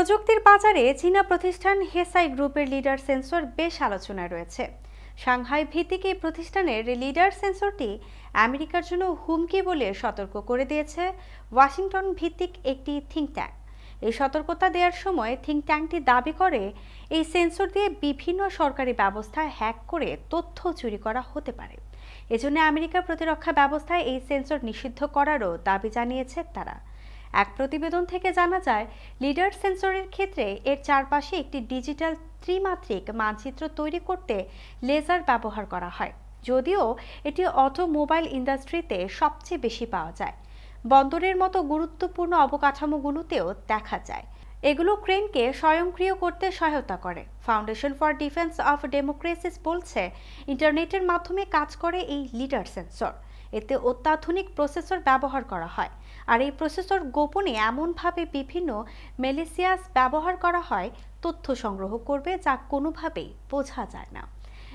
প্রযুক্তির বাজারে চীনা প্রতিষ্ঠান হেসাই গ্রুপের লিডার সেন্সর বেশ আলোচনায় রয়েছে। সাংহাই ভিত্তিক এই প্রতিষ্ঠানের লিডার সেন্সরটি আমেরিকার জন্য হুমকি বলে সতর্ক করে দিয়েছে ওয়াশিংটন ভিত্তিক একটি থিঙ্ক ট্যাঙ্ক। এই সতর্কতা দেওয়ার সময় থিঙ্ক ট্যাঙ্কটি দাবি করে, এই সেন্সর দিয়ে বিভিন্ন সরকারি ব্যবস্থা হ্যাক করে তথ্য চুরি করা হতে পারে। এজন্য আমেরিকার প্রতিরক্ষা ব্যবস্থায় এই সেন্সর নিষিদ্ধ করারও দাবি জানিয়েছে তারা। এক প্রতিবেদন থেকে জানা যায়, লিডার সেন্সরের ক্ষেত্রে এর চারপাশে একটি ডিজিটাল ত্রিমাত্রিক মানচিত্র তৈরি করতে লেজার ব্যবহার করা হয়, যদিও এটি অটোমোবাইল ইন্ডাস্ট্রিতে সবচেয়ে বেশি পাওয়া যায়। বন্দরের মতো গুরুত্বপূর্ণ অবকাঠামোগুলোতেও দেখা যায়। এগুলো ক্রেনকে স্বয়ংক্রিয় করতে সহায়তা করে। Foundation for defence of democracies বলছে, ইন্টারনেটের মাধ্যমে কাজ করে এই লিডার সেন্সর। এতে অত্যাধুনিক প্রসেসর ব্যবহার করা হয়। আর এই প্রসেসর গোপনে এমনভাবে বিভিন্ন মেলেসিয়াস ব্যবহার করা হয়, তথ্য সংগ্রহ করবে যা কোনোভাবেই বোঝা যায় না।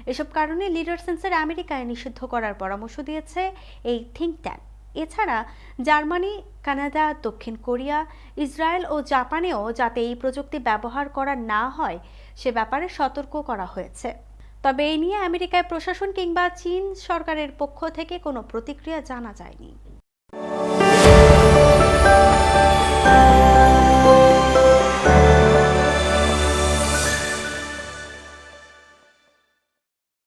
এসব কারণে লিডার সেন্সার আমেরিকায় নিষিদ্ধ করার পরামর্শ দিয়েছে এই থিঙ্ক ট্যাঙ্ক। এছাড়া জার্মানি, কানাডা, দক্ষিণ কোরিয়া, ইসরায়েল ও জাপানেও যাতে এই প্রযুক্তি ব্যবহার করা না হয়, সে ব্যাপারে সতর্ক করা হয়েছে। তবে এই নিয়ে আমেরিকায় প্রশাসন কিংবা চীন সরকারের পক্ষ থেকে কোনো প্রতিক্রিয়া জানা যায়নি।